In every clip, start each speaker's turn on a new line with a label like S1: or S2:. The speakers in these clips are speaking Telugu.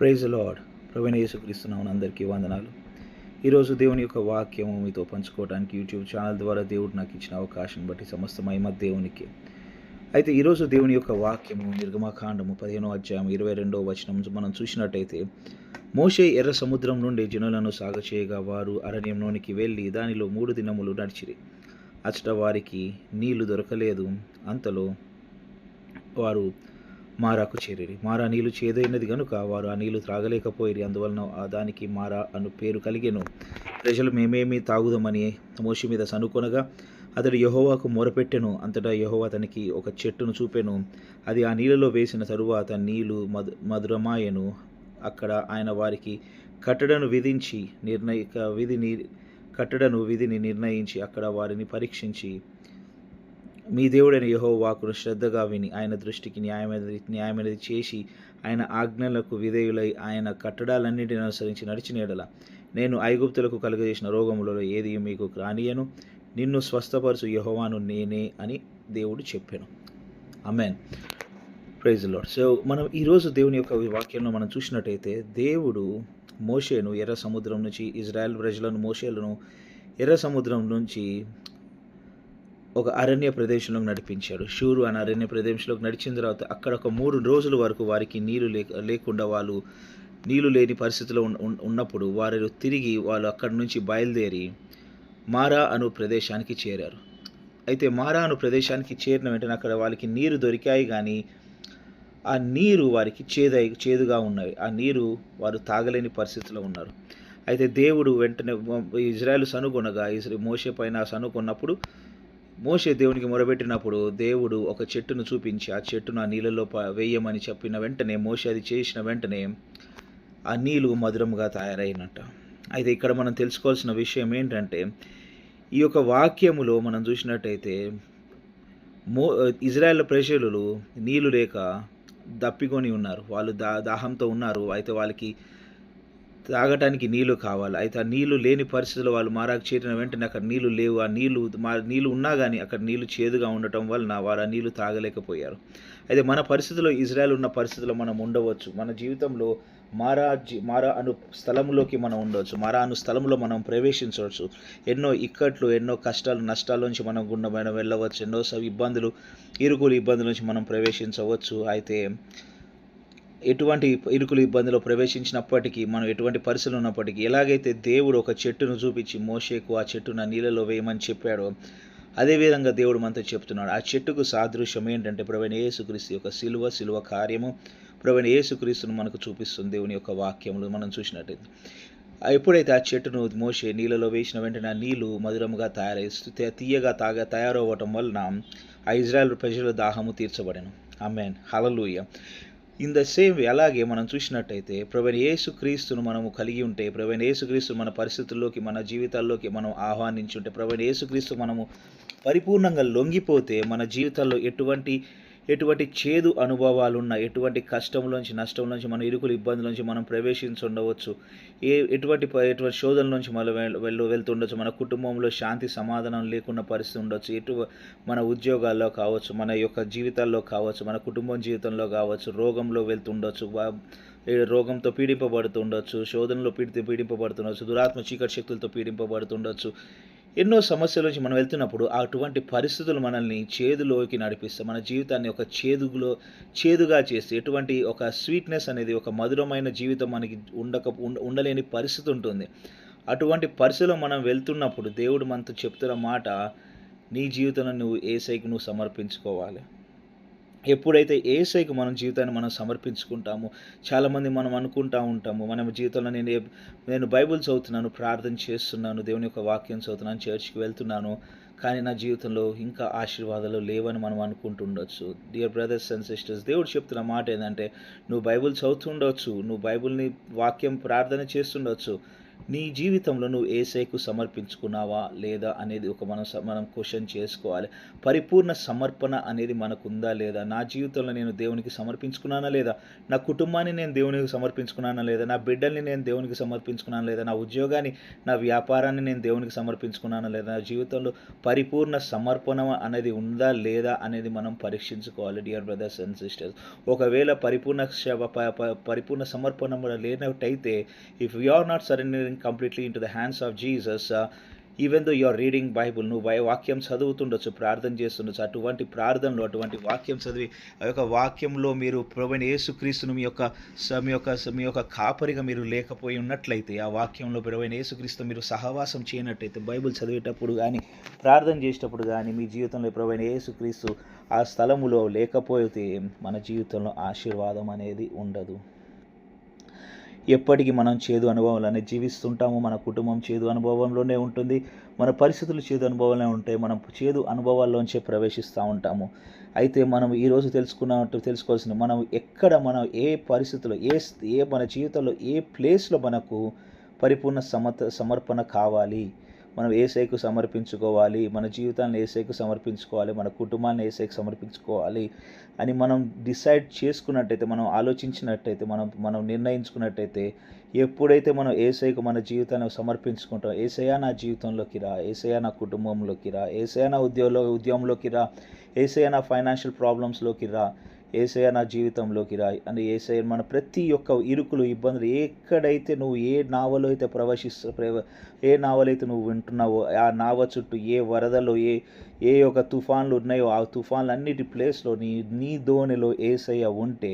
S1: ప్రైజ్ లాడ్ ప్రవీణ యేసుక్రీస్తున్నాను అందరికీ వందనాలు. ఈరోజు దేవుని యొక్క వాక్యము మీతో పంచుకోవడానికి యూట్యూబ్ ఛానల్ ద్వారా దేవుడు నాకు ఇచ్చిన అవకాశం బట్టి సమస్త మహిమ దేవునికి. అయితే ఈరోజు దేవుని యొక్క వాక్యము నిర్గమకాండము పదిహేనో అధ్యాయం ఇరవై రెండో వచనం మనం చూసినట్టయితే మోషే ఎర్ర సముద్రం నుండి జనులను సాగచేయగా వారు అరణ్యంలోనికి వెళ్ళి దానిలో మూడు దినములు నడిచిరి. అచ్చట వారికి నీళ్ళు దొరకలేదు. అంతలో వారు మారాకు చేరిరి మారా నీళ్ళు చేదైనది గనుక వారు ఆ నీళ్ళు త్రాగలేకపోయిరి అందువలన ఆ దానికి మారా అను పేరు కలిగెను. ప్రజలు మేమేమి తాగుదామని మోషి మీద సనుకొనగా అతడు యహోవాకు మొరపెట్టెను. అంతటా యహోవా అతనికి ఒక చెట్టును చూపెను. అది ఆ నీళ్ళలో వేసిన తరువాత నీళ్ళు మధు మధురమాయను. అక్కడ ఆయన వారికి కట్టడను విధించి నిర్ణయిక విధిని కట్టడను విధిని నిర్ణయించి అక్కడ వారిని పరీక్షించి మీ దేవుడైన యహో వాకును శ్రద్ధగా విని ఆయన దృష్టికి న్యాయమైనది న్యాయమైనది చేసి ఆయన ఆజ్ఞలకు విధేయులై ఆయన కట్టడాలన్నింటిని అనుసరించి నడిచిన ఎడల నేను ఐగుప్తులకు కలుగజేసిన రోగములలో ఏది మీకు రానియను నిన్ను స్వస్థపరచు యహోవాను నేనే అని దేవుడు చెప్పాను. అమెన్ ప్రైజ్ లాడ్ సో మనం ఈరోజు దేవుని యొక్క వాక్యంలో మనం చూసినట్టయితే దేవుడు మోషేను ఎర్ర సముద్రం నుంచి ఇజ్రాయెల్ ప్రజలను మోషేలను ఎర్ర సముద్రం నుంచి ఒక అరణ్య ప్రదేశంలోకి నడిపించాడు. షూరు అని అరణ్య ప్రదేశంలోకి నడిచిన తర్వాత అక్కడ ఒక మూడు రోజుల వరకు వారికి నీళ్ళు లేక లేకుండా వాళ్ళు నీళ్ళు లేని పరిస్థితిలో ఉన్నప్పుడు వారు తిరిగి వాళ్ళు అక్కడి నుంచి బయలుదేరి మారా అను ప్రదేశానికి చేరారు. అయితే మారా అను ప్రదేశానికి చేరిన వెంటనే అక్కడ వాళ్ళకి నీరు దొరికాయి కానీ ఆ నీరు వారికి చేదై చేదుగా ఉన్నాయి. ఆ నీరు వారు తాగలేని పరిస్థితిలో ఉన్నారు. అయితే దేవుడు వెంటనే ఇజ్రాయెల్ సనుగొనగా ఇజ్రా మోసే పైన సనుగొన్నప్పుడు మోషే దేవునికి మొరబెట్టినప్పుడు దేవుడు ఒక చెట్టును చూపించి ఆ చెట్టును ఆ నీళ్ళలో వేయమని చెప్పిన వెంటనే మోషే అది చేసిన వెంటనే ఆ నీళ్ళు మధురంగా తయారైనట్ట. అయితే ఇక్కడ మనం తెలుసుకోవాల్సిన విషయం ఏంటంటే ఈ యొక్క వాక్యములో మనం చూసినట్టయితే మో ఇజ్రాయెల్ ప్రజలు నీళ్ళు లేక దప్పికొని ఉన్నారు. వాళ్ళు దా దాహంతో ఉన్నారు. అయితే వాళ్ళకి తాగటానికి నీళ్ళు కావాలి. అయితే ఆ నీళ్ళు లేని పరిస్థితుల్లో వాళ్ళు మారాకు చేరిన వెంటనే అక్కడ నీళ్ళు లేవు. ఆ నీళ్ళు మా నీళ్ళు ఉన్నా కానీ అక్కడ నీళ్ళు చేదుగా ఉండటం వలన వారు ఆ నీళ్ళు తాగలేకపోయారు. అయితే మన పరిస్థితిలో ఇజ్రాయెల్ ఉన్న పరిస్థితిలో మనం ఉండవచ్చు. మన జీవితంలో మారా మారా అను స్థలంలోకి మనం ఉండవచ్చు. మారా అను స్థలంలో మనం ప్రవేశించవచ్చు. ఎన్నో ఇక్కట్లు ఎన్నో కష్టాలు నష్టాల నుంచి మనం గుండమైన వెళ్ళవచ్చు. ఎన్నో ఇబ్బందులు ఇరుకులు ఇబ్బందుల నుంచి మనం ప్రవేశించవచ్చు. అయితే ఎటువంటి ఇరుకులు ఇబ్బందులు ప్రవేశించినప్పటికీ మనం ఎటువంటి పరిస్థితులు ఉన్నప్పటికీ ఎలాగైతే దేవుడు ఒక చెట్టును చూపించి మోషేకు ఆ చెట్టును నీళ్ళలో వేయమని చెప్పాడో అదేవిధంగా దేవుడు మనతో చెప్తున్నాడు. ఆ చెట్టుకు సాదృశ్యం ఏంటంటే ప్రవీణ యేసుక్రీస్తు యొక్క సిలువ సిలువ కార్యము ప్రవీణ యేసుక్రీస్తును మనకు చూపిస్తుంది దేవుని యొక్క వాక్యములు మనం చూసినట్టయితే. ఎప్పుడైతే ఆ చెట్టును మోసే నీళ్ళలో వేసిన వెంటనే ఆ నీళ్ళు మధురముగా తయారై తీయగా తాగా తయారవ్వటం వలన ఆ ఇజ్రాయెల్ ప్రజల దాహము తీర్చబడను. Amen. Hallelujah in the same అలాగే మనం చూసినట్టయితే ప్రవీణ యేసుక్రీస్తును మనము కలిగి ఉంటే ప్రవీణ యేసుక్రీస్తు మన పరిస్థితుల్లోకి మన జీవితాల్లోకి మనం ఆహ్వానించి ఉంటే ప్రవీణ యేసుక్రీస్తు మనము పరిపూర్ణంగా లొంగిపోతే మన జీవితాల్లో ఎటువంటి ఎటువంటి చేదు అనుభవాలున్నా ఎటువంటి కష్టంలోంచి నష్టంలోంచి మన ఇరుకులు ఇబ్బందుల మనం ప్రవేశించుండవచ్చు. ఏ ఎటువంటి ఎటువంటి శోధన నుంచి మనం వెళ్ళు వెళ్తుండొచ్చు. మన కుటుంబంలో శాంతి సమాధానం లేకుండా పరిస్థితి ఉండొచ్చు. ఎటు మన ఉద్యోగాల్లో కావచ్చు మన యొక్క జీవితాల్లో కావచ్చు మన కుటుంబం జీవితంలో కావచ్చు రోగంలో వెళ్తుండొచ్చు రోగంతో పీడింపబడుతుండొచ్చు శోధనలో పీడి పీడింపబడుతుండొచ్చు దురాత్మ చీకటి శక్తులతో పీడింపబడుతుండొచ్చు. ఎన్నో సమస్యల నుంచి మనం వెళ్తున్నప్పుడు అటువంటి పరిస్థితులు మనల్ని చేదులోకి నడిపిస్తాయి. మన జీవితాన్ని ఒక చేదులో చేదుగా చేస్తే ఎటువంటి ఒక స్వీట్నెస్ అనేది ఒక మధురమైన జీవితం మనకి ఉండక ఉండలేని పరిస్థితి ఉంటుంది. అటువంటి పరిస్థితిలో మనం వెళ్తున్నప్పుడు దేవుడు మనతో చెప్తున్న మాట నీ జీవితంలో నువ్వు ఏ సైకి నువ్వు సమర్పించుకోవాలి. ఎప్పుడైతే ఏసైకి మనం జీవితాన్ని మనం సమర్పించుకుంటామో చాలామంది మనం అనుకుంటా ఉంటాము మన జీవితంలో నేను నేను బైబుల్ చదువుతున్నాను ప్రార్థన చేస్తున్నాను దేవుని యొక్క వాక్యం చదువుతున్నాను చర్చ్కి వెళ్తున్నాను కానీ నా జీవితంలో ఇంకా ఆశీర్వాదాలు లేవని మనం అనుకుంటుండొచ్చు. డియర్ బ్రదర్స్ అండ్ సిస్టర్స్ దేవుడు చెప్తున్న మాట ఏంటంటే నువ్వు బైబుల్ చదువుతుండొచ్చు నువ్వు బైబుల్ని వాక్యం ప్రార్థన చేస్తుండొచ్చు నీ జీవితంలో నువ్వు ఏసైకు సమర్పించుకున్నావా లేదా అనేది ఒక మనం మనం క్వశ్చన్ చేసుకోవాలి. పరిపూర్ణ సమర్పణ అనేది మనకు ఉందా లేదా? నా జీవితంలో నేను దేవునికి సమర్పించుకున్నానా లేదా? నా కుటుంబాన్ని నేను దేవునికి సమర్పించుకున్నానా లేదా? నా బిడ్డల్ని నేను దేవునికి సమర్పించుకున్నానా లేదా? నా ఉద్యోగాన్ని నా వ్యాపారాన్ని నేను దేవునికి సమర్పించుకున్నానా లేదా? నా జీవితంలో పరిపూర్ణ సమర్పణ అనేది ఉందా లేదా అనేది మనం పరీక్షించుకోవాలి డియర్ బ్రదర్స్ అండ్ సిస్టర్స్ ఒకవేళ పరిపూర్ణ పరిపూర్ణ సమర్పణ లేనట్టయితే if you are not surrendering completely into the hands of Jesus even though your reading Bible నువ్వు బై వాక్యం చదువుతుండొచ్చు ప్రార్థన చేస్తుండొచ్చు అటువంటి ప్రార్థనలో అటువంటి వాక్యం చదివి ఆ యొక్క వాక్యంలో మీరు ప్రభుని యేసుక్రీస్తును మీ యొక్క మీ యొక్క మీ యొక్క కాపరిగా మీరు లేకపోయి ఉన్నట్లయితే ఆ వాక్యంలో ప్రభుని యేసుక్రీస్తు మీరు సహవాసం చేయనట్టయితే బైబిల్ చదివేటప్పుడు కానీ ప్రార్థన చేసేటప్పుడు కానీ మీ జీవితంలో ప్రభుని యేసుక్రీస్తు ఆ స్థలములో లేకపోతే మన జీవితంలో ఆశీర్వాదం అనేది ఉండదు. ఎప్పటికీ మనం చేదు అనుభవాలనే జీవిస్తుంటాము. మన కుటుంబం చేదు అనుభవంలోనే ఉంటుంది. మన పరిస్థితులు చేదు అనుభవాలనే ఉంటాయి. మనం చేదు అనుభవాల్లోంచే ప్రవేశిస్తూ ఉంటాము. అయితే మనం ఈరోజు తెలుసుకున్నట్టు తెలుసుకోవాల్సింది మనం ఎక్కడ మనం ఏ పరిస్థితుల్లో ఏ ఏ మన జీవితంలో ఏ ప్లేస్లో మనకు పరిపూర్ణ సమత సమర్పణ కావాలి? మనం ఏసైకు సమర్పించుకోవాలి మన జీవితాన్ని ఏసైకు సమర్పించుకోవాలి మన కుటుంబాన్ని ఏసైకు సమర్పించుకోవాలి అని మనం డిసైడ్ చేసుకున్నట్టయితే మనం ఆలోచించినట్టయితే మనం మనం నిర్ణయించుకున్నట్టయితే ఎప్పుడైతే మనం ఏసైకు మన జీవితాన్ని సమర్పించుకుంటాం ఏసయా నా జీవితంలోకి రా ఏసయా నా కుటుంబంలోకి రా ఏసయా నా ఉద్యోగంలో ఉద్యోగంలోకి రా ఏసయా నా ఫైనాన్షియల్ ప్రాబ్లమ్స్లోకి రా ఏసయ్య నా జీవితంలోకి రాయి. అని ఏసయ మన ప్రతి ఒక్క ఇరుకులు ఇబ్బందులు ఎక్కడైతే నువ్వు ఏ నావలో అయితే ప్రవేశిస్తు ప్రవ- ఏ నావలైతే నువ్వు వింటున్నావో ఆ నావ చుట్టూ ఏ వరదలు ఏ ఏ ఒక తుఫాన్లు ఉన్నాయో ఆ తుఫాన్లు అన్నిటి ప్లేస్లో నీ నీ దోణిలో ఏసయ్య ఉంటే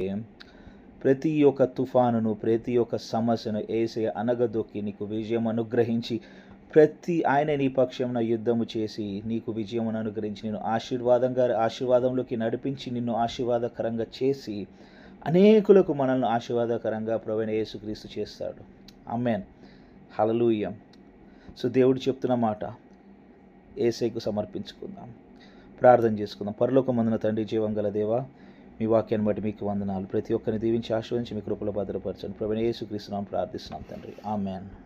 S1: ప్రతి ఒక్క తుఫానును ప్రతి ఒక్క సమస్యను ఏసయ్య అనగదొక్కి నీకు విజయం అనుగ్రహించి ప్రతి ఆయన నీ పక్షమున యుద్ధము చేసి నీకు విజయమును అనుగ్రహించి నేను ఆశీర్వాదంగా ఆశీర్వాదంలోకి నడిపించి నిన్ను ఆశీర్వాదకరంగా చేసి అనేకులకు మనల్ని ఆశీర్వాదకరంగా ప్రవీణ యేసుక్రీస్తు చేస్తాడు. అమ్మేన్ హలలుయ్యం సో దేవుడు చెప్తున్న మాట ఏసైకు సమర్పించుకుందాం. ప్రార్థన చేసుకుందాం. పరలోక మందున తండ్రి జీవం గల దేవా మీ వాక్యాన్ని బట్టి మీకు వందనాలు. ప్రతి ఒక్కరిని దీవించి ఆశ్రయించి మీ కృపలో భద్రపరచండి. ప్రవీణ యేసుక్రీస్తున్నాం ప్రార్థిస్తున్నాం తండ్రి. ఆమెన్.